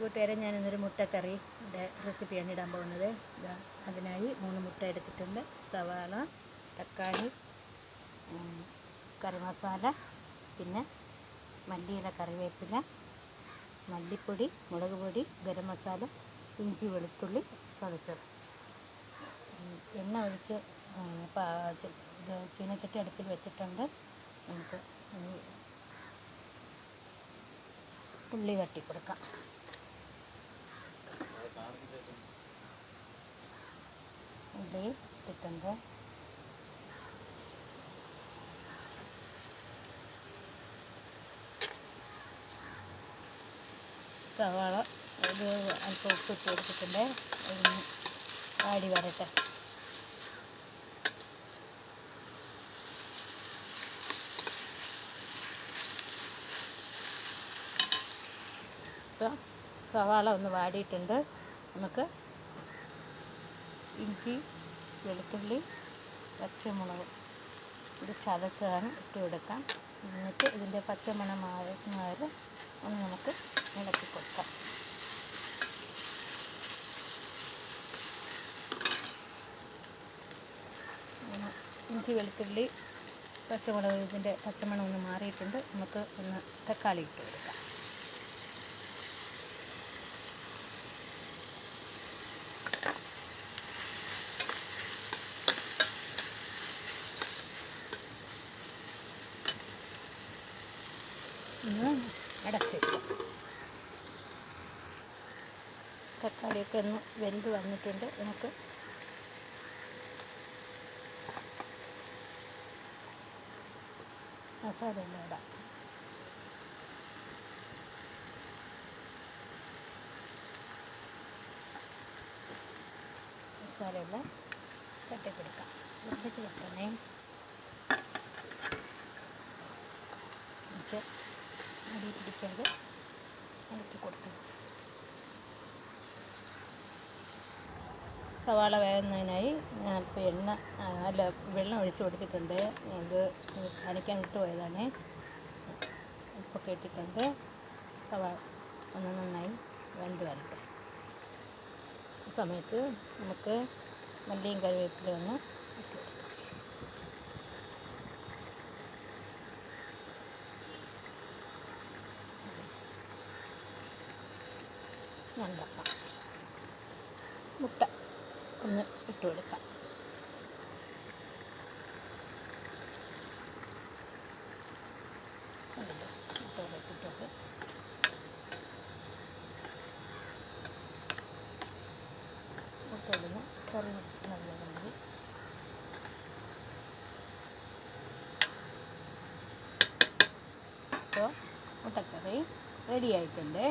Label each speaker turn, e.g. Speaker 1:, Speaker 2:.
Speaker 1: കൂട്ടുകാരെ ഞാനിന്നൊരു മുട്ടക്കറിയുടെ റെസിപ്പിയാണ് ഇടാൻ പോകുന്നത്. ഇതാ അതിനായി മൂന്ന് മുട്ട എടുത്തിട്ടുണ്ട്. സവാള തക്കാളി കറി മസാല പിന്നെ മല്ലിയില കറിവേപ്പില മല്ലിപ്പൊടി മുളക് പൊടി ഗരം മസാല ഇഞ്ചി വെളുത്തുള്ളി ചതച്ചത്. എണ്ണ ഒഴിച്ച് ചീനച്ചട്ടി അടുപ്പിൽ വെച്ചിട്ടുണ്ട്. നമുക്ക് ഉള്ളി തട്ടി കൊടുക്കാം. ഉള്ളി ഇട്ടിട്ടുണ്ട്. സവാള ഇത് അല്പം ഉപ്പ് ഇട്ട് കൊടുത്തിട്ടുണ്ട്. ആടി വരട്ടെ. സവാള ഒന്ന് വാടിയിട്ടുണ്ട്. നമുക്ക് ഇഞ്ചി വെളുത്തുള്ളി പച്ചമുളക്. ഇത് ചതച്ചതാണ് ഇട്ട് കൊടുക്കാം. എന്നിട്ട് ഇതിന്റെ പച്ചമണം മാറി ഒന്ന് നമുക്ക് ഇളക്കി കൊടുക്കാം. ഇഞ്ചി വെളുത്തുള്ളി പച്ചമുളക് ഇതിന്റെ പച്ചമണം ഒന്ന് മാറിയിട്ടുണ്ട്. നമുക്ക് ഒന്ന് തക്കാളി ഇട്ട് കൊടുക്കാം. ഒന്ന് അടച്ചിട്ട് തക്കാളിയൊക്കെ ഒന്ന് വെന്ത് വന്നിട്ടുണ്ട്. നമുക്ക് മസാല ഒന്നും ഇടാം. മസാലയെല്ലാം തട്ടിപ്പിടിക്കാം എന്നിട്ട് അടി പിടിക്കാതെ ഇളക്കി കൊടുക്കണം സവാള വേകുന്നതിനായി ഞാൻ ഇപ്പോൾ എണ്ണ അല്ല വെള്ളം ഒഴിച്ച് കൊടുത്തിട്ടുണ്ട്. അത് കാണിക്കാൻ വിട്ടുപോയതാണ് ഉപ്പൊക്കെ ഇട്ടിട്ടുണ്ട്. സവാള ഒന്ന് നന്നായി വെന്ത് വരട്ടെ. സമയത്ത് നമുക്ക് മല്ലിയും കറിവേപ്പിലയും ഒന്ന് മുട്ട ഒന്ന് ഇട്ട് കൊടുക്കാം. ഇട്ടിട്ടുണ്ട് മുട്ടയിടുന്നു കറി നല്ലത് മതി അപ്പോൾ മുട്ടക്കറി റെഡി ആയിട്ടുണ്ട്.